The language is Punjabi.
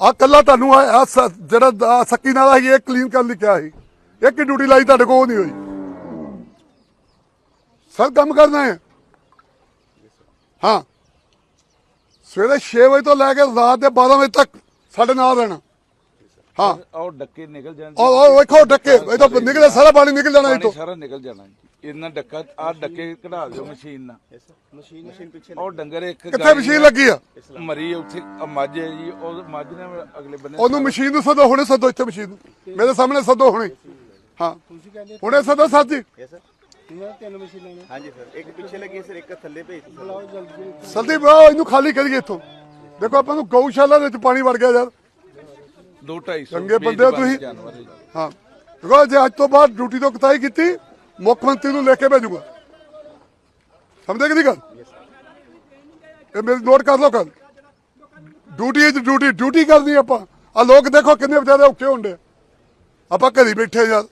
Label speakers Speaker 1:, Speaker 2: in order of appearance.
Speaker 1: ਆ ਕੱਲਾ ਤੁਹਾਨੂੰ ਆ ਜਿਹੜਾ ਸੱਕੀ ਨਾਲਾ ਸੀ ਇਹ ਕਲੀਨ ਕਰਨ ਲਈ ਕਿਹਾ ਸੀ। ਇੱਕ ਡਿਊਟੀ ਲਾਈ ਤੁਹਾਡੇ ਕੋਲ ਨਹੀਂ ਹੋਈ? ਸਰ ਕੰਮ ਕਰਨਾ ਹੈ। ਹਾਂ। ਸਵੇਰੇ 6 ਵਜੇ ਤੋਂ ਲੈ ਕੇ ਰਾਤ ਦੇ 12 ਵਜੇ ਤੱਕ ਸਾਡੇ ਨਾਲ ਰਹਿਣਾ। ਹਾਂ।
Speaker 2: ਉਹ ਡੱਕੇ ਨਿਕਲ ਜਾਣ
Speaker 1: ਉਹ ਵੇਖੋ ਡੱਕੇ। ਇਹ ਤਾਂ ਨਿਕਲੇ ਸਾਰਾ ਪਾਣੀ ਨਿਕਲ ਜਾਣਾ
Speaker 2: ਪਾਣੀ
Speaker 1: ਇਤੋਂ
Speaker 2: ਸਾਰਾ ਨਿਕਲ ਜਾਣਾ ਇਹਨਾਂ ਡੱਕਾ ਆ ਡੱਕੇ ਕਢਾ ਦਿਓ ਮਸ਼ੀਨ ਨਾਲ।
Speaker 3: ਮਸ਼ੀਨ ਮਸ਼ੀਨ ਪਿੱਛੇ
Speaker 2: ਉਹ ਡੰਗਰ ਇੱਕ
Speaker 1: ਕਿੱਥੇ
Speaker 2: ਗਾਈ
Speaker 1: ਮਸ਼ੀਨ ਲੱਗੀ ਆ?
Speaker 2: ਮਰੀ ਉੱਥੇ ਮੱਝ ਹੈ ਜੀ ਉਹ ਮੱਝ ਨੇ ਅਗਲੇ ਬੰਨੇ
Speaker 1: ਉਹਨੂੰ ਮਸ਼ੀਨ ਨੂੰ ਸਦੋ ਹੁਣੇ ਸਦੋ ਇੱਥੇ ਮਸ਼ੀਨ ਨੂੰ। ਮੇਰੇ ਸਾਹਮਣੇ ਸਦੋ ਹੁਣੇ। ਹਾਂ। ਹੁਣੇ ਸਦੋ ਸਰ ਜੀ।
Speaker 3: ਯੈਸ ਸਰ ਤਿੰਨ ਮਸ਼ੀਨਾਂ ਨੇ ਹਾਂਜੀ ਸਰ ਇੱਕ ਪਿੱਛੇ ਲੱਗੀ ਸਰ ਇੱਕ ਥੱਲੇ ਭੇਜ ਦਿੱਤੀ
Speaker 1: ਸਲਦੀ ਬਾ ਇਹਨੂੰ ਖਾਲੀ ਕਰੀਏ ਇੱਥੋਂ। ਦੇਖੋ ਆਪਾਂ ਨੂੰ ਗਊਸ਼ਾਲਾ ਦੇ ਵਿੱਚ ਪਾਣੀ ਵੜ ਗਿਆ ਯਾਰ।
Speaker 2: ਦੋ ਢਾਈ ਸੌ
Speaker 1: ਚੰਗੇ ਬੰਦੇ ਹੋ ਤੁਸੀਂ। ਹਾਂ। ਦੇਖੋ ਜੇ ਅੱਜ ਤੋਂ ਬਾਅਦ ਡਿਊਟੀ ਤੋਂ ਕਤਾਈ ਕੀਤੀ। ਮੁੱਖ ਮੰਤਰੀ ਨੂੰ ਲੈ ਕੇ ਭੇਜੂਗਾ। ਸਮਝੇ ਕਿ ਨਹੀਂ ਗੱਲ? ਇਹ ਮੇਰੀ ਨੋਟ ਕਰ ਲਓ ਕੱਲ ਡਿਊਟੀ ਇਜ਼ ਡਿਊਟੀ ਡਿਊਟੀ ਕਰਨੀ ਆਪਾਂ। ਆ ਲੋਕ ਦੇਖੋ ਕਿੰਨੇ ਵਿਚਾਰੇ ਔਖੇ ਹੁੰਦੇ ਆ। ਆਪਾਂ ਘਰੀ ਬੈਠੇ ਯਾਰ।